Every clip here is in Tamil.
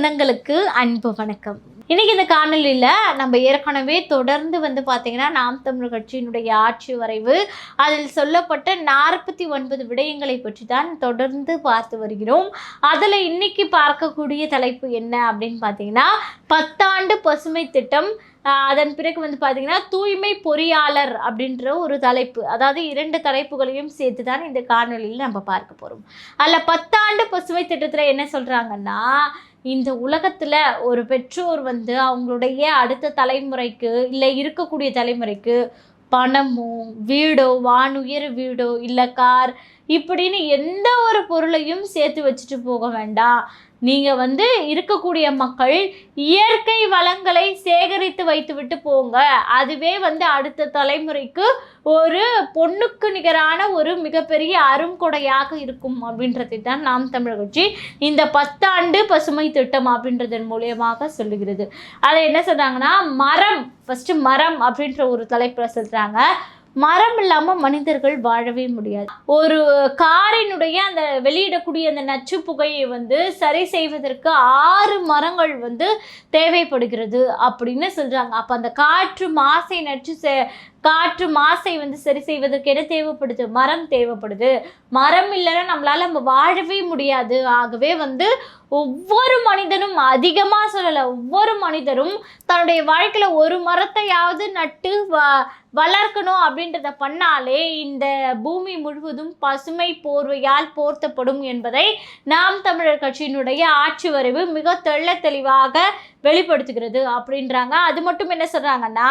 சொந்தங்களுக்கு அன்பு வணக்கம். இன்றைக்கி இந்த காணொலியில் நம்ம ஏற்கனவே தொடர்ந்து வந்து பார்த்திங்கன்னா நாம் தமிழ் கட்சியினுடைய ஆட்சி வரைவு அதில் சொல்லப்பட்ட நாற்பத்தி ஒன்பது விடயங்களை பற்றி தான் தொடர்ந்து பார்த்து வருகிறோம். அதில் இன்றைக்கி பார்க்கக்கூடிய தலைப்பு என்ன அப்படின்னு பார்த்தீங்கன்னா பத்தாண்டு பசுமை திட்டம். அதன் பிறகு வந்து பார்த்திங்கன்னா தூய்மை பொறியாளர் அப்படின்ற ஒரு தலைப்பு அதாவது இரண்டு தலைப்புகளையும் சேர்த்து தான் இந்த காணொலியில் நம்ம பார்க்க போகிறோம் அதில் பத்தாண்டு பசுமை திட்டத்தில் என்ன சொல்கிறாங்கன்னா இந்த உலகத்தில் ஒரு பெற்றோர் வந்து அவங்களுடைய அடுத்த தலைமுறைக்கு இல்லை இருக்கக்கூடிய தலைமுறைக்கு பணமோ வீடோ வானுயர் வீடோ இல்லை கார் இப்படின்னு எந்த ஒரு பொருளையும் சேர்த்து வச்சுட்டு போக வேண்டாம். நீங்கள் வந்து இருக்கக்கூடிய மக்கள் இயற்கை வளங்களை சேகரித்து வைத்துவிட்டு போங்க. அதுவே வந்து அடுத்த தலைமுறைக்கு ஒரு பொண்ணுக்கு நிகரான ஒரு மிகப்பெரிய அருங்கொடையாக இருக்கும் அப்படின்றதை தான் நாம் தமிழர் கட்சி இந்த பத்தாண்டு பசுமை திட்டம் அப்படின்றதன் மூலியமாக சொல்லுகிறது. அதை என்ன சொல்கிறாங்கன்னா மரம் ஃபஸ்ட்டு மரம் அப்படின்ற ஒரு தலைப்பில் சொல்கிறாங்க மரம் இல்லாமல் மனிதர்கள் வாழவே முடியாது. ஒரு காரினுடைய அந்த வெளியிடக்கூடிய அந்த நச்சு புகையை வந்து சரி செய்வதற்கு ஆறு மரங்கள் வந்து தேவைப்படுகிறது அப்படின்னு சொல்றாங்க. அப்போ அந்த காற்று மாசை நச்சு காற்று மாசை வந்து சரி செய்வதற்கு என்ன தேவைப்படுது? மரம் தேவைப்படுது. மரம் இல்லைன்னா நம்மளால் நம்ம வாழவே முடியாது. ஆகவே வந்து ஒவ்வொரு மனிதனும் அதிகமாக சொல்லலை ஒவ்வொரு மனிதரும் தன்னுடைய வாழ்க்கையில் ஒரு மரத்தையாவது நட்டு வ வளர்க்கணும் அப்படின்றத பண்ணாலே இந்த பூமி முழுவதும் பசுமை போர்வையால் போர்த்தப்படும் என்பதை நாம் தமிழர் கட்சியினுடைய ஆட்சி வரைவு மிக தெள்ள தெளிவாக வெளிப்படுத்துகிறது அப்படின்றாங்க. அது மட்டும் என்ன சொல்கிறாங்கன்னா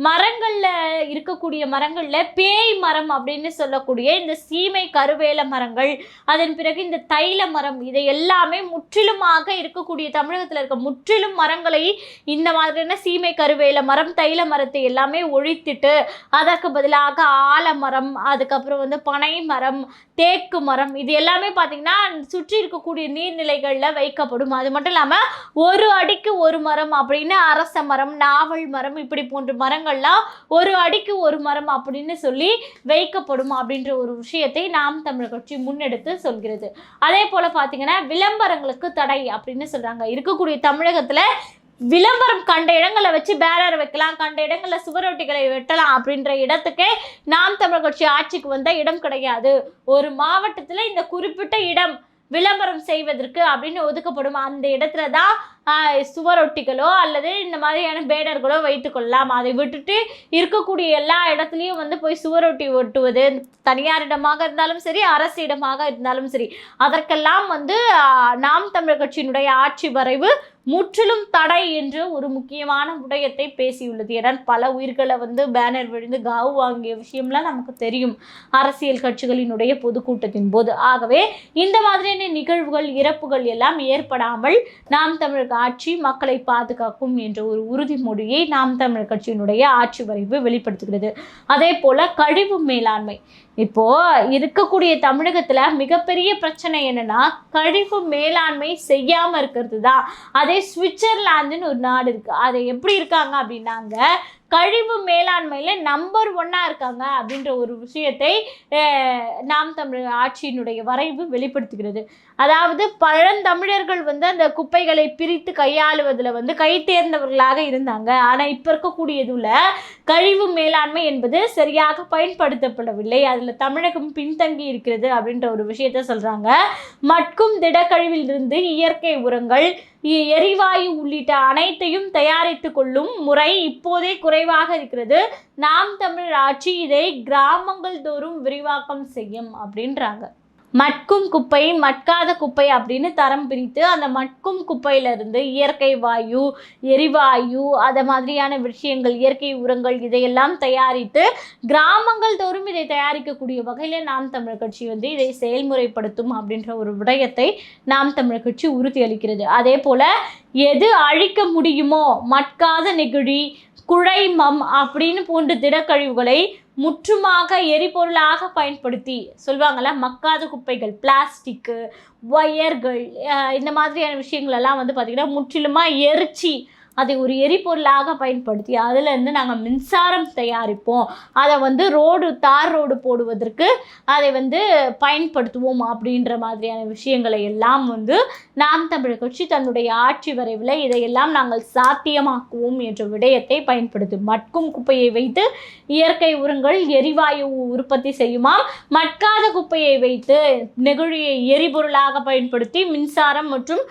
மரங்களில் இருக்கக்கூடிய மரங்களில் பேய் மரம் அப்படின்னு சொல்லக்கூடிய இந்த சீமை கருவேல மரங்கள் அதன் பிறகு இந்த தைல மரம் இதை எல்லாமே முற்றிலுமாக இருக்கக்கூடிய தமிழகத்தில் இருக்க முற்றிலும் மரங்களை இந்த மாதிரியான சீமை கருவேல மரம் தைல மரத்தை எல்லாமே ஒழித்துட்டு அதற்கு பதிலாக ஆலமரம் அதுக்கப்புறம் வந்து பனை மரம் தேக்கு மரம் இது எல்லாமே பார்த்திங்கன்னா சுற்றி இருக்கக்கூடிய நீர்நிலைகளில் வைக்கப்படும். அது மட்டும் இல்லாமல் ஒரு அடிக்கு ஒரு மரம் அப்படின்னு அரச மரம் நாவல் மரம் இப்படி போன்ற மரங்கள் மரங்கள்லாம் ஒரு அடிக்கு ஒரு மரம் அப்படின்னு சொல்லி வைக்கப்படும் அப்படின்ற ஒரு விஷயத்தை நாம் தமிழர் கட்சி முன்னெடுத்து சொல்கிறது. அதே போல் பார்த்தீங்கன்னா விளம்பரங்களுக்கு தடை அப்படின்னு சொல்கிறாங்க இருக்கக்கூடிய தமிழகத்தில் விளம்பரம் கண்ட இடங்களை வச்சு பேனர் வைக்கலாம் கண்ட இடங்களில் சுவரொட்டிகளை வெட்டலாம் அப்படின்ற இடத்துக்கே நாம் தமிழர் கட்சி ஆட்சிக்கு வந்த இடம் கிடையாது. ஒரு மாவட்டத்தில் இந்த குறிப்பிட்ட இடம் விளம்பரம் செய்வதற்கு அப்படின்னு ஒதுக்கப்படும். அந்த இடத்துல தான் சுவரொட்டிகளோ அல்லது இந்த மாதிரியான பேனர்களோ வைத்துக்கொள்ளலாம் அதை விட்டுட்டு இருக்கக்கூடிய எல்லா இடத்துலையும் வந்து போய் சுவரொட்டி ஒட்டுவது தனியாரிடமாக இருந்தாலும் சரி அரசு இடமாக இருந்தாலும் சரி அதற்கெல்லாம் வந்து நாம் தமிழர் கட்சியினுடைய ஆட்சி வரைவு முற்றிலும் தடை என்று ஒரு முக்கியமான விடயத்தை பேசியுள்ளது. ஏன்னா பல உயிர்களை வந்து பேனர் விழுந்து காவு வாங்கிய விஷயம்லாம் நமக்கு தெரியும். அரசியல் கட்சிகளினுடைய பொதுக்கூட்டத்தின் போது. ஆகவே இந்த மாதிரியான நிகழ்வுகள் இறப்புகள் எல்லாம் ஏற்படாமல் நாம் தமிழர் ஆட்சி மக்களை பாதுகாக்கும் என்ற ஒரு உறுதிமொழியை நாம் தமிழர் கட்சியினுடைய ஆட்சி வரைவு வெளிப்படுத்துகிறது. அதே போல கழிவு மேலாண்மை. இப்போ இருக்கக்கூடிய தமிழகத்துல மிகப்பெரிய பிரச்சனை என்னன்னா கழிவு மேலாண்மை செய்யாம இருக்கிறது தான். அதே சுவிட்சர்லாந்துன்னு ஒரு நாடு இருக்கு. அது எப்படி இருக்காங்க அப்படின்னாங்க கழிவு மேலாண்மையில் நம்பர் ஒன்னாக இருக்காங்க அப்படின்ற ஒரு விஷயத்தை நாம் தமிழ் ஆட்சியினுடைய வரைவு வெளிப்படுத்துகிறது. அதாவது பழந்தமிழர்கள் வந்து அந்த குப்பைகளை பிரித்து கையாளுவதில் வந்து கை தேர்ந்தவர்களாக இருந்தாங்க. ஆனால் இப்போ இருக்கக்கூடியதுல கழிவு மேலாண்மை என்பது சரியாக பயன்படுத்தப்படவில்லை. அதில் தமிழகம் பின்தங்கி இருக்கிறது அப்படின்ற ஒரு விஷயத்த சொல்கிறாங்க மட்கும் திடக்கழிவிலிருந்து இயற்கை உரங்கள் எரிவாயு உள்ளிட்ட அனைத்தையும் தயாரித்து கொள்ளும் முறை இப்போதே குறைவாக இருக்கிறது. நாம் தமிழர் ஆட்சி இதை கிராமங்கள் தோறும் விரிவாக்கம் செய்யும் அப்படின்றாங்க. மட்கும் குப்பை மட்காத குப்பை அப்படின்னு தரம் பிரித்து அந்த மட்கும் குப்பையிலிருந்து இயற்கை வாயு எரிவாயு அதை மாதிரியான விஷயங்கள் இயற்கை உரங்கள் இதையெல்லாம் தயாரித்து கிராமங்கள் தோறும் இதை தயாரிக்கக்கூடிய வகையில் நாம் தமிழ் கட்சி வந்து இதை செயல்முறைப்படுத்தும் அப்படின்ற ஒரு விடயத்தை நாம் தமிழ் கட்சி உறுதியளிக்கிறது அதே போல் எது அழிக்க முடியுமோ மட்காத நெகிழி குழைமம் அப்படின்னு போன்ற திடக்கழிவுகளை முற்றுமாக எரிபொருளாக பயன்படுத்தி சொல்லுவாங்கள்ல மக்காத குப்பைகள் பிளாஸ்டிக்கு ஒயர்கள் இந்த மாதிரியான விஷயங்கள் எல்லாம் வந்து பார்த்திங்கன்னா முற்றிலுமாக எரிச்சி அதை ஒரு எரிபொருளாக பயன்படுத்தி அதிலேருந்து நாங்கள் மின்சாரம் தயாரிப்போம். அதை வந்து ரோடு தார் ரோடு போடுவதற்கு அதை வந்து பயன்படுத்துவோம் அப்படின்ற மாதிரியான விஷயங்களை எல்லாம் வந்து நாம் தமிழ் கட்சி தன்னுடைய ஆட்சி வரைவில் இதையெல்லாம் நாங்கள் சாத்தியமாக்குவோம் என்ற விடயத்தை பயன்படுத்தும் மட்கும் குப்பையை வைத்து இயற்கை உரங்கள் எரிவாயு உற்பத்தி செய்யுமாம் மட்காத குப்பையை வைத்து நெகிழியை எரிபொருளாக பயன்படுத்தி மின்சாரம் மற்றும்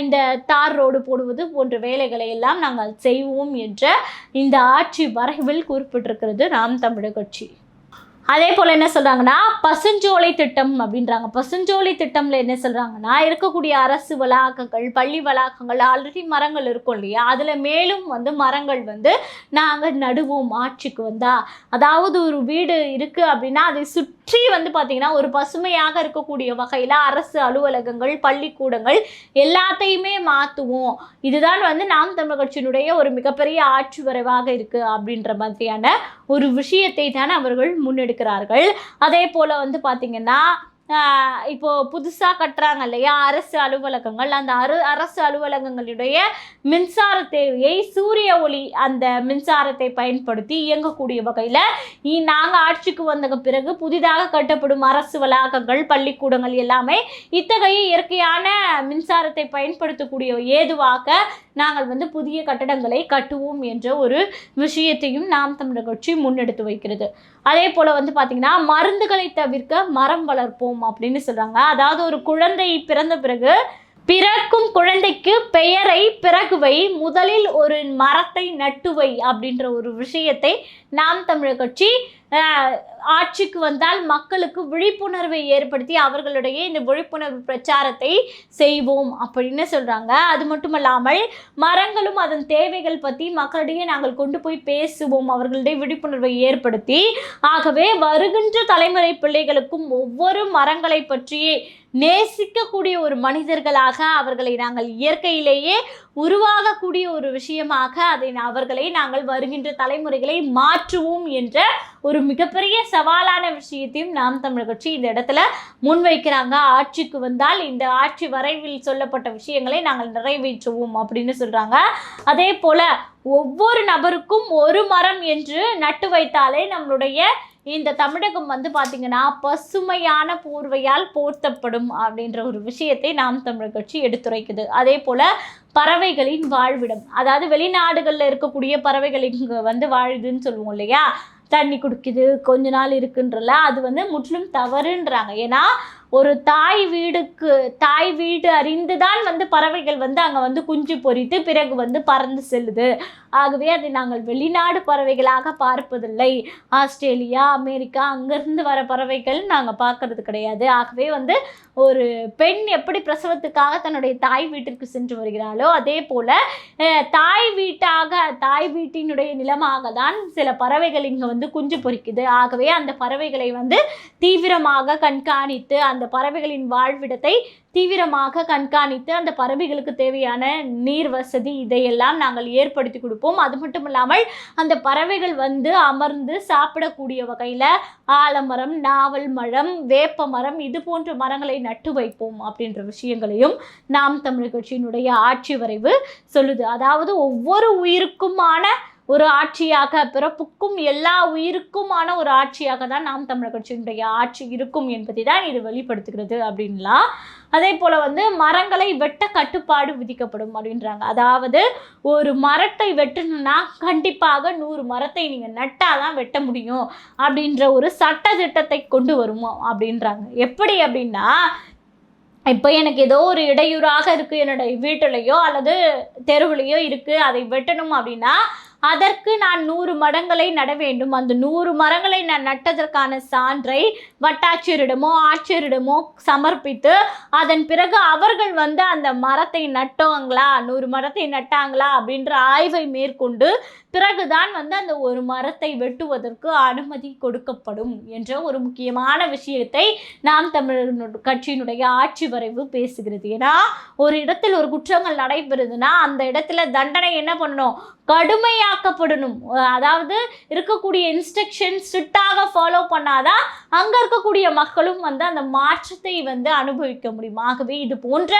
இந்த தார் ரோடு போடுவது போன்ற வேலைகளை எல்லாம் நாங்கள் செய்வோம் என்ற இந்த ஆட்சி வரைவில் குறிப்பிட்டிருக்கிறது நாம் தமிழர் கட்சி. அதே போல் என்ன சொல்கிறாங்கன்னா பசுஞ்சோலை திட்டம் அப்படின்றாங்க. பசுஞ்சோலை திட்டம்ல என்ன சொல்கிறாங்கன்னா இருக்கக்கூடிய அரசு வளாகங்கள் பள்ளி வளாகங்கள் ஆல்ரெடி மரங்கள் இருக்கும் இல்லையா? அதில் மேலும் வந்து மரங்கள் வந்து நாங்கள் நடுவோம் ஆட்சிக்கு வந்தா. அதாவது ஒரு வீடு இருக்குது அப்படின்னா அதை சுற்றி வந்து பார்த்திங்கன்னா ஒரு பசுமையாக இருக்கக்கூடிய வகையில் அரசு அலுவலகங்கள் பள்ளிக்கூடங்கள் எல்லாத்தையுமே மாற்றுவோம் இதுதான் வந்து நாம் தமிழ் கட்சியினுடைய ஒரு மிகப்பெரிய ஆட்சி வரைவாக இருக்குது அப்படின்ற மாதிரியான ஒரு விஷயத்தை தான் அவர்கள் இருக்கிறார்கள் அதே போல் வந்து பார்த்திங்கன்னா இப்போ புதுசாக கட்டுறாங்க இல்லையா அரசு அலுவலகங்கள். அந்த அரு அரசு அலுவலகங்களுடைய மின்சார தேவையை சூரிய ஒளி அந்த மின்சாரத்தை பயன்படுத்தி இயங்கக்கூடிய வகையில் நாங்கள் ஆட்சிக்கு வந்த பிறகு புதிதாக கட்டப்படும் அரசு வளாகங்கள் பள்ளிக்கூடங்கள் எல்லாமே இத்தகைய இயற்கையான மின்சாரத்தை பயன்படுத்தக்கூடிய ஏதுவாக நாங்கள் வந்து புதிய கட்டடங்களை கட்டுவோம் என்ற ஒரு விஷயத்தையும் நாம் தமிழர் கட்சி முன்னெடுத்து வைக்கிறது. அதே போல் வந்து பார்த்திங்கன்னா மருந்துகளை தவிர்க்க மரம் வளர்ப்போம் அப்படின்னு சொல்கிறாங்க அதாவது ஒரு குழந்தை பிறந்த பிறகு பிறக்கும் குழந்தைக்கு பெயரை பிறகுவை முதலில் ஒரு மரத்தை நட்டுவை அப்படின்ற ஒரு விஷயத்தை நாம் தமிழர் கட்சி ஆட்சிக்கு வந்தால் மக்களுக்கு விழிப்புணர்வை ஏற்படுத்தி அவர்களுடைய இந்த விழிப்புணர்வு பிரச்சாரத்தை செய்வோம் அப்படின்னு சொல்கிறாங்க அது மட்டும் இல்லாமல் மரங்களும் அதன் தேவைகள் பற்றி மக்களிடையே நாங்கள் கொண்டு போய் பேசுவோம் அவர்களுடைய விழிப்புணர்வை ஏற்படுத்தி. ஆகவே வருகின்ற தலைமுறை பிள்ளைகளுக்கும் ஒவ்வொரு மரங்களை பற்றியே நேசிக்கக்கூடிய ஒரு மனிதர்களாக அவர்களை நாங்கள் இயற்கையிலேயே உருவாகக்கூடிய ஒரு விஷயமாக அதை அவர்களை நாங்கள் வருகின்ற தலைமுறைகளை மாற்றுவோம் என்ற ஒரு மிகப்பெரிய சவாலான விஷயத்தையும் நாம் தமிழ் கட்சி இந்த இடத்துல முன்வைக்கிறாங்க. ஆட்சிக்கு வந்தால் இந்த ஆட்சி வரைவில் சொல்லப்பட்ட விஷயங்களை நாங்கள் நிறைவேற்றுவோம் அப்படின்னு சொல்கிறாங்க அதே போல் ஒவ்வொரு நபருக்கும் ஒரு மரம் என்று நட்டு வைத்தாலே நம்மளுடைய இந்த தமிழகம் வந்து பார்த்திங்கன்னா பசுமையான போர்வையால் போர்த்தப்படும் அப்படின்ற ஒரு விஷயத்தை நாம் தமிழர் கட்சி எடுத்துரைக்குது. அதே போல் பறவைகளின் வாழ்விடம். அதாவது வெளிநாடுகளில் இருக்கக்கூடிய பறவைகள் இங்கே வந்து வாழுதுன்னு சொல்லுவோம் இல்லையா? தண்ணி குடிக்குது கொஞ்ச நாள் இருக்குன்றல அது வந்து முற்றிலும் தவறுன்றாங்க. ஏன்னா ஒரு தாய் வீடுக்கு தாய் வீடு அறிந்து தான் வந்து பறவைகள் வந்து அங்கே வந்து குஞ்சு பொரித்து பிறகு வந்து பறந்து செல்லுது. ஆகவே அதை நாங்கள் வெளிநாடு பறவைகளாக பார்ப்பதில்லை. ஆஸ்திரேலியா அமெரிக்கா அங்கேருந்து வர பறவைகள் நாங்கள் பார்க்கறது கிடையாது. ஆகவே வந்து ஒரு பெண் எப்படி பிரசவத்துக்காக தன்னுடைய தாய் வீட்டிற்கு சென்று வருகிறாளோ அதே போல் தாய் வீட்டாக தாய் வீட்டினுடைய நிலமாக தான் சில பறவைகள் இங்கே வந்து குஞ்சு பொறிக்குது ஆகவே அந்த பறவைகளை வந்து தீவிரமாக கண்காணித்து அந்த பறவைகளின் வாழ்விடத்தை தீவிரமாக கண்காணித்து அந்த பறவைகளுக்கு தேவையான நீர் வசதி இதையெல்லாம் நாங்கள் ஏற்படுத்தி கொடுப்போம். அது மட்டும் இல்லாமல் அந்த பறவைகள் வந்து அமர்ந்து சாப்பிடக்கூடிய வகையில் ஆலமரம் நாவல் மரம் வேப்ப மரம் இது போன்ற மரங்களை நட்டு வைப்போம் அப்படின்ற விஷயங்களையும் நாம் தமிழ் கட்சியினுடைய ஆட்சி வரைவு சொல்லுது. அதாவது ஒவ்வொரு உயிருக்குமான ஒரு ஆட்சியாக பிறப்புக்கும் எல்லா உயிருக்குமான ஒரு ஆட்சியாக தான் நாம் தமிழர் கட்சியினுடைய ஆட்சி இருக்கும் என்பதை தான் இது வெளிப்படுத்துகிறது அப்படின்லாம். அதே போல் வந்து மரங்களை வெட்ட கட்டுப்பாடு விதிக்கப்படும் அப்படின்றாங்க. அதாவது ஒரு மரத்தை வெட்டணும்னா கண்டிப்பாக நூறு மரத்தை நீங்கள் நட்டால் தான் வெட்ட முடியும் அப்படின்ற ஒரு சட்ட திட்டத்தை கொண்டு வருமோ அப்படின்றாங்க. எப்படி அப்படின்னா இப்போ எனக்கு ஏதோ ஒரு இடையூறாக இருக்குது என்னுடைய வீட்டிலையோ அல்லது தெருவிலையோ இருக்குது அதை வெட்டணும் அப்படின்னா அதற்கு நான் நூறு மடங்களை நட வேண்டும். அந்த நூறு மரங்களை நான் நட்டதற்கான சான்றை வட்டாட்சியரிடமோ ஆட்சியரிடமோ சமர்ப்பித்து அதன் பிறகு அவர்கள் வந்து அந்த மரத்தை நட்டோங்களா நூறு மரத்தை நட்டாங்களா அப்படின்ற ஆய்வை மேற்கொண்டு பிறகுதான் வந்து அந்த ஒரு மரத்தை வெட்டுவதற்கு அனுமதி கொடுக்கப்படும் என்ற ஒரு முக்கியமான விஷயத்தை நாம் தமிழர் கட்சியினுடைய ஆட்சி வரைவு பேசுகிறது. ஏன்னா ஒரு இடத்தில் ஒரு குற்றங்கள் நடைபெறுதுன்னா அந்த இடத்துல தண்டனை என்ன பண்ணணும்? கடுமையாக்கப்படணும். அதாவது இருக்கக்கூடிய இன்ஸ்ட்ரக்ஷன் ஸ்ட்ரிக்டாக ஃபாலோ பண்ணாதான் அங்கே இருக்கக்கூடிய மக்களும் வந்து அந்த மாற்றத்தை வந்து அனுபவிக்க முடியும். ஆகவே இது போன்ற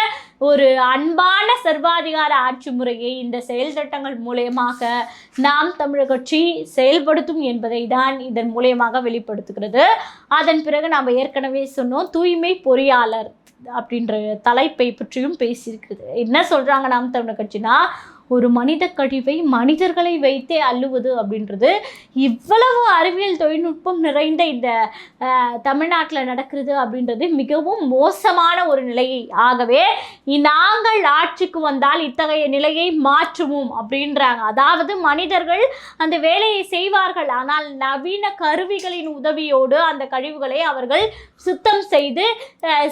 ஒரு அன்பான சர்வாதிகார ஆட்சி முறையை இந்த செயல் திட்டங்கள் மூலயமாக நாம் தமிழர் கட்சி செயல்படுத்தும் என்பதை தான் இதன் மூலயமாக வெளிப்படுத்துகிறது. அதன் பிறகு நாம் ஏற்கனவே சொன்னோம் தூய்மை பொறியாளர் அப்படின்ற தலைப்பை பற்றியும் பேசியிருக்குது என்ன சொல்கிறாங்க நாம் தமிழர் கட்சினா ஒரு மனித கழிவை மனிதர்களை வைத்தே அள்ளுவது அப்படின்றது இவ்வளவு அறிவியல் தொழில்நுட்பம் நிறைந்த இந்த தமிழ்நாட்டில் நடக்கிறது அப்படின்றது மிகவும் மோசமான ஒரு நிலை ஆகவே நாங்கள் ஆட்சிக்கு வந்தால் இத்தகைய நிலையை மாற்றுவோம் அப்படின்றாங்க. அதாவது மனிதர்கள் அந்த வேலையை செய்வார்கள். ஆனால் நவீன கருவிகளின் உதவியோடு அந்த கழிவுகளை அவர்கள் சுத்தம் செய்து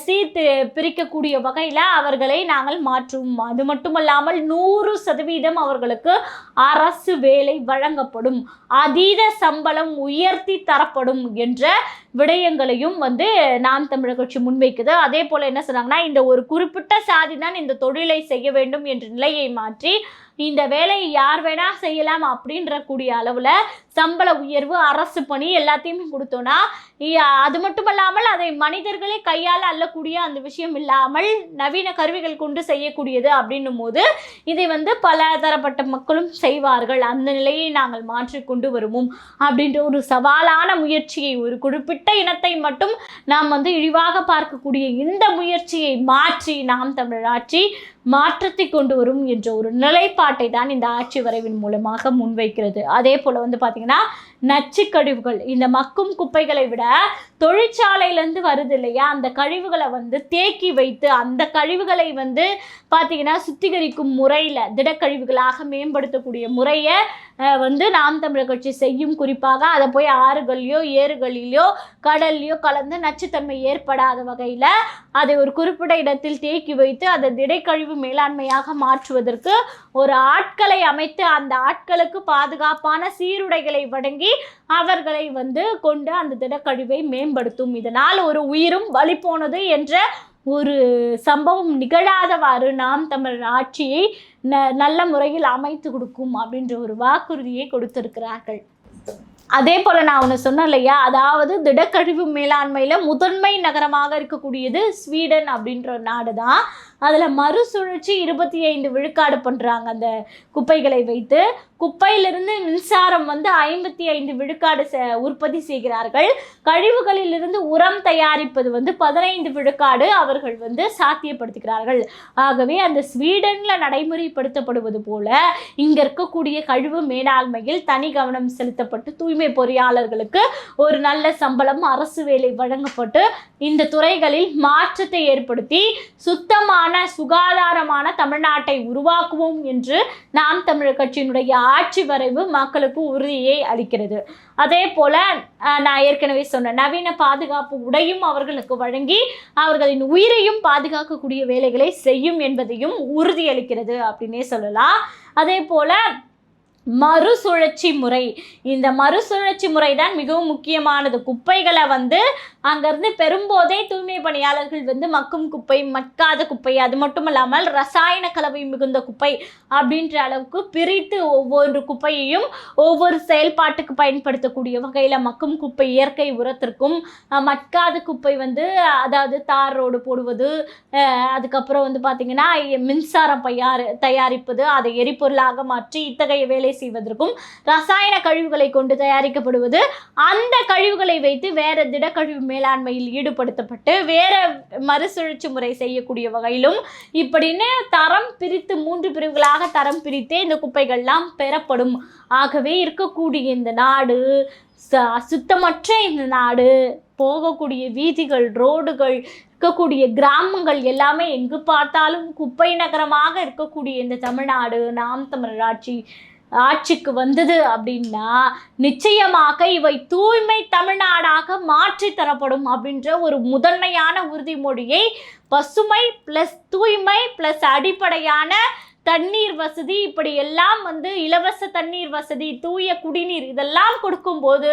சீர்த்து பிரிக்கக்கூடிய வகையில் அவர்களை நாங்கள் மாற்றுவோம். அது மட்டுமல்லாமல் நூறு சதவீதம் அவர்களுக்கு அரசு வேலை வழங்கப்படும். அதீத சம்பளம் உயர்த்தி தரப்படும் என்ற விடயங்களையும் வந்து நாம் தமிழர் கட்சி முன்வைக்குது. அதே போல் என்ன சொன்னாங்கன்னா இந்த ஒரு குறிப்பிட்ட சாதி தான் இந்த தொழிலை செய்ய வேண்டும் என்ற நிலையை மாற்றி இந்த வேலையை யார் வேணால் செய்யலாம் அப்படின்ற கூடிய அளவில் சம்பள உயர்வு அரசு பணி எல்லாத்தையுமே கொடுத்தோன்னா அது மட்டும் இல்லாமல் அதை மனிதர்களே கையால் அள்ளக்கூடிய அந்த விஷயம் இல்லாமல் நவீன கருவிகள் கொண்டு செய்யக்கூடியது அப்படின்னும் போது இதை வந்து பல தரப்பட்ட மக்களும் செய்வார்கள். அந்த நிலையை நாங்கள் மாற்றி கொண்டு வருவோம் அப்படின்ற ஒரு சவாலான முயற்சியை ஒரு குறிப்பிட்ட இனத்தை மட்டும் நாம் வந்து இழிவாக பார்க்கக்கூடிய இந்த முயற்சியை மாற்றி நாம் தமிழாட்சி மாற்றத்தை கொண்டு வரும் என்ற ஒரு நிலைப்பாட்டை தான் இந்த ஆட்சி வரைவின் மூலமாக முன்வைக்கிறது. அதே போல் வந்து பார்த்திங்கன்னா நச்சு கழிவுகள் இந்த மக்கும் குப்பைகளை விட தொழிற்சாலையிலேருந்து வருது இல்லையா? அந்த கழிவுகளை வந்து தேக்கி வைத்து அந்த கழிவுகளை வந்து பார்த்திங்கன்னா சுத்திகரிக்கும் முறையில் திடக்கழிவுகளாக மேம்படுத்தக்கூடிய முறையை வந்து நாம் தமிழர் கட்சி செய்யும். குறிப்பாக அதை போய் ஆறுகள்லையோ ஏறுகளிலையோ கடல்லையோ கலந்து நச்சுத்தன்மை ஏற்படாத வகையில் அதை ஒரு குறிப்பிட்ட இடத்தில் தேக்கி வைத்து அதை திடைக்கழிவு மேலாண்மையாக மாற்றுவதற்கு ஒரு ஆட்களை அமைத்து அந்த ஆட்களுக்கு பாதுகாப்பான சீருடைகளை வழங்கி அவர்களை வந்து கொண்டு அந்த திடக்கழிவை மேம்படுத்தும். இதனால் ஒரு உயிரும் வழி போனது என்ற ஒரு சம்பவம் நிகழாதவாறு நாம் தமிழ் ஆட்சியை ந நல்ல முறையில் அமைத்து கொடுக்கும் அப்படின்ற ஒரு வாக்குறுதியை கொடுத்திருக்கிறார்கள். அதே போல் நான் ஒன்று சொன்னேன் இல்லையா? அதாவது திடக்கழிவு மேலாண்மையில் முதன்மை நகரமாக இருக்கக்கூடியது ஸ்வீடன் அப்படின்ற நாடு தான் அதில் மறுசுழற்சி இருபத்தி ஐந்து விழுக்காடு பண்ணுறாங்க அந்த குப்பைகளை வைத்து. குப்பையிலிருந்து மின்சாரம் வந்து ஐம்பத்தி ஐந்து விழுக்காடு உற்பத்தி செய்கிறார்கள். கழிவுகளிலிருந்து உரம் தயாரிப்பது வந்து பதினைந்து விழுக்காடு அவர்கள் வந்து சாத்தியப்படுத்துகிறார்கள். ஆகவே அந்த ஸ்வீடனில் நடைமுறைப்படுத்தப்படுவது போல இங்கே இருக்கக்கூடிய கழிவு மேலாண்மையில் தனி கவனம் செலுத்தப்பட்டு தூய்மை பொறியாளர்களுக்கு ஒரு நல்ல சம்பளம் அரசு வேலை வழங்கப்பட்டு இந்த துறைகளில் மாற்றத்தை ஏற்படுத்தி சுத்தமான சுகாதாரமான தமிழ்நாட்டை உருவாக்குவோம் என்று நாம் தமிழர் கட்சியினுடைய ஆட்சி வரைவு மக்களுக்கு உறுதியை அளிக்கிறது. அதே போல நான் ஏற்கனவே சொன்ன நவீன பாதுகாப்பு உடையும் அவர்களுக்கு வழங்கி அவர்களின் உயிரையும் பாதுகாக்கக்கூடிய வேலைகளை செய்யும் என்பதையும் உறுதியளிக்கிறது அப்படின்னே சொல்லலாம். அதே போல மறுசுழற்சி முறை. இந்த மறுசுழற்சி முறை தான் மிகவும் முக்கியமானது. குப்பைகளை வந்து அங்கேருந்து பெறும்போதே தூய்மை பணியாளர்கள் வந்து மக்கும் குப்பை மக்காத குப்பை அது மட்டும் இல்லாமல் ரசாயன கலவை மிகுந்த குப்பை அப்படின்ற அளவுக்கு பிரித்து ஒவ்வொரு குப்பையையும் ஒவ்வொரு செயல்பாட்டுக்கு பயன்படுத்தக்கூடிய வகையில் மக்கும் குப்பை இயற்கை உரத்திற்கும் மட்காத குப்பை வந்து அதாவது தார் ரோடு போடுவது அதுக்கப்புறம் வந்து பார்த்திங்கன்னா மின்சாரம் தயார் தயாரிப்பது அதை எரிபொருளாக மாற்றி இத்தகைய வேலை செய்வதற்கும் ரசாயன கழிவுகளை கொண்டு தயாரிக்கப்படுவது அந்த கழிவுகளை வைத்து வேற திடக்கழிவு மேலாண்மையில் ஈடுபடுத்தப்பட்டு வேற மறுசுழற்சி முறை செய்யக்கூடிய வகையிலும் இப்படின்னு தரம் பிரித்து மூன்று பிரிவுகளாக தரம் பிரித்தே இந்த குப்பைகள்லாம் பெறப்படும். ஆகவே இருக்கக்கூடிய இந்த நாடு சுத்தமற்ற இந்த நாடு போகக்கூடிய வீதிகள் ரோடுகள் இருக்கக்கூடிய கிராமங்கள் எல்லாமே எங்கு பார்த்தாலும் குப்பை நகரமாக இருக்கக்கூடிய இந்த தமிழ்நாடு நாம் தமிழராட்சி ஆட்சிக்கு வந்தது அப்படின்னா நிச்சயமாக இவை தூய்மை தமிழ்நாடாக மாற்றி தரப்படும் அப்படின்ற ஒரு முதன்மையான உறுதிமொழியை பசுமை ப்ளஸ் தூய்மை ப்ளஸ் அடிப்படையான தண்ணீர் வசதி இப்படி எல்லாம் வந்து இலவச தண்ணீர் வசதி தூய குடிநீர் இதெல்லாம் கொடுக்கும்போது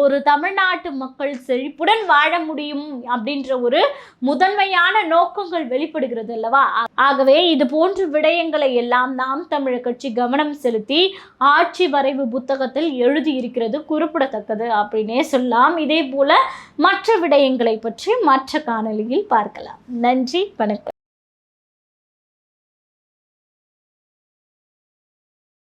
ஒரு தமிழ்நாட்டு மக்கள் செழிப்புடன் வாழ முடியும் அப்படின்ற ஒரு முதன்மையான நோக்கங்கள் வெளிப்படுகிறது அல்லவா? ஆகவே இது போன்ற விடயங்களை எல்லாம் நாம் தமிழர் கட்சி கவனம் செலுத்தி ஆட்சி வரைவு புத்தகத்தில் எழுதி இருக்கிறது குறிப்பிடத்தக்கது அப்படின்னே சொல்லலாம். இதே போல மற்ற விடயங்களை பற்றி மற்ற காணொலியில் பார்க்கலாம். நன்றி வணக்கம்.